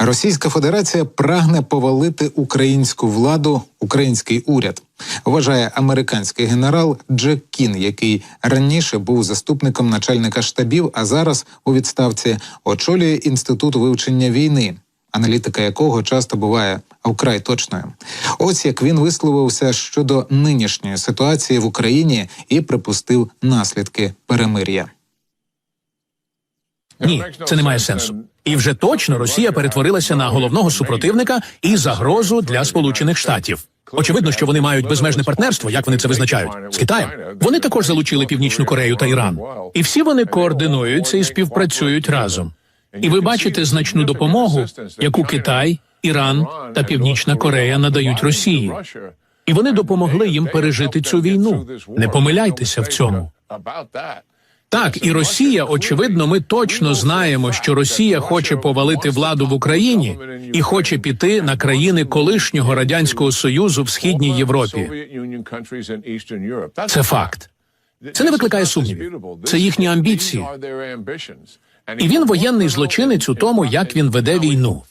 Російська Федерація прагне повалити українську владу, український уряд. Вважає американський генерал Джек Кін, який раніше був заступником начальника штабів, а зараз у відставці очолює інститут вивчення війни, аналітика якого часто буває вкрай точною. Ось як він висловився щодо нинішньої ситуації в Україні і припустив наслідки перемир'я. Ні, це не має сенсу. І вже точно Росія перетворилася на головного супротивника і загрозу для Сполучених Штатів. Очевидно, що вони мають безмежне партнерство, як вони це визначають з Китаєм. Вони також залучили Північну Корею та Іран. І всі вони координуються і співпрацюють разом. І ви бачите значну допомогу, яку Китай, Іран та Північна Корея надають Росії. І вони допомогли їм пережити цю війну. Не помиляйтеся в цьому. Так, і Росія, очевидно, ми точно знаємо, що Росія хоче повалити владу в Україні і хоче піти на країни колишнього радянського союзу в східній Європі. Це факт. Це не викликає сумнівів. Це їхні амбіції. І він воєнний злочинець у тому, як він веде війну.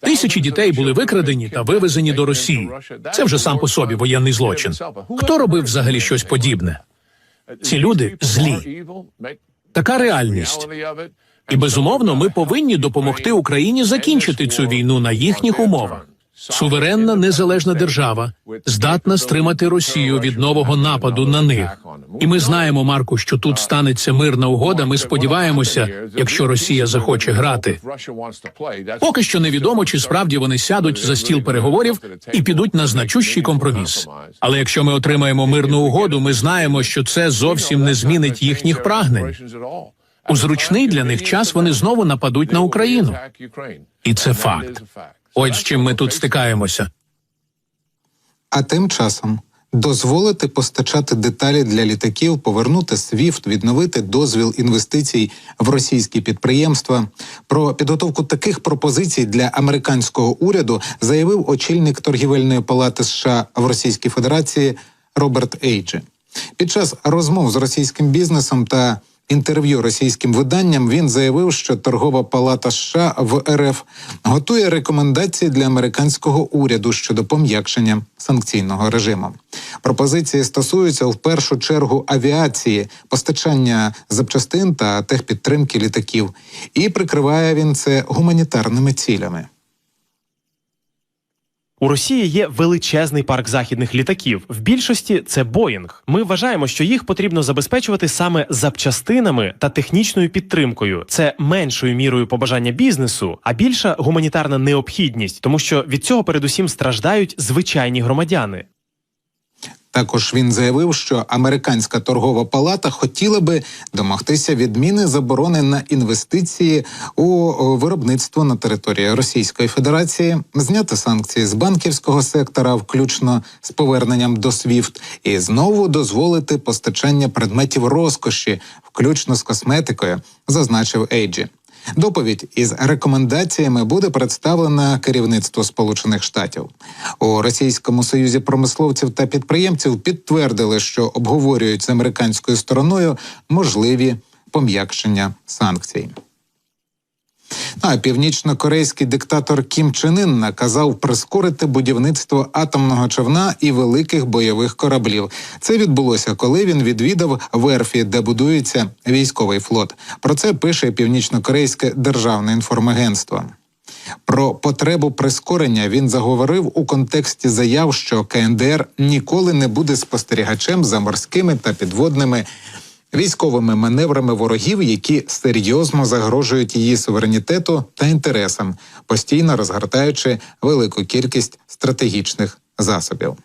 Тисячі дітей були викрадені та вивезені до Росії. Це вже сам по собі воєнний злочин. Хто робив взагалі щось подібне? Ці люди злі. Така реальність. І безумовно, ми повинні допомогти Україні закінчити цю війну на їхніх умовах. Суверенна незалежна держава здатна стримати Росію від нового нападу на них. І ми знаємо, Марку, що тут станеться мирна угода. Ми сподіваємося, якщо Росія захоче грати. Поки що невідомо, чи справді вони сядуть за стіл переговорів і підуть на значущий компроміс. Але якщо ми отримаємо мирну угоду, ми знаємо, що це зовсім не змінить їхніх прагнень. У зручний для них час вони знову нападуть на Україну. І це факт. Ось з чим ми тут стикаємося. А тим часом дозволити постачати деталі для літаків, повернути СВІФТ, відновити дозвіл інвестицій в російські підприємства. Про підготовку таких пропозицій для американського уряду заявив очільник торгівельної палати США в Російській Федерації Роберт Ейджі. Під час розмов з російським бізнесом та інтерв'ю російським виданням він заявив, що торгова палата США в РФ готує рекомендації для американського уряду щодо пом'якшення санкційного режиму. Пропозиції стосуються в першу чергу авіації, постачання запчастин та техпідтримки літаків, і прикриває він це гуманітарними цілями. У Росії є величезний парк західних літаків. В більшості це Боїнг. Ми вважаємо, що їх потрібно забезпечувати саме запчастинами та технічною підтримкою. Це меншою мірою побажання бізнесу, а більша гуманітарна необхідність, тому що від цього передусім страждають звичайні громадяни. Також він заявив, що американська торгова палата хотіла би домогтися відміни заборони на інвестиції у виробництво на території Російської Федерації, зняти санкції з банківського сектора, включно з поверненням до SWIFT, і знову дозволити постачання предметів розкоші, включно з косметикою, зазначив Ейджі. Доповідь із рекомендаціями буде представлена керівництву Сполучених Штатів у Російському союзі промисловців та підприємців. Підтвердили, що обговорюють з американською стороною можливі пом'якшення санкцій. А північно-корейський диктатор Кім Чен Ін наказав прискорити будівництво атомного човна і великих бойових кораблів. Це відбулося, коли він відвідав верфі, де будується військовий флот. Про це пише північно-корейське державне інформагентство. Про потребу прискорення він заговорив у контексті заяв, що КНДР ніколи не буде спостерігачем за морськими та підводними військовими маневрами ворогів, які серйозно загрожують її суверенітету та інтересам, постійно розгортаючи велику кількість стратегічних засобів.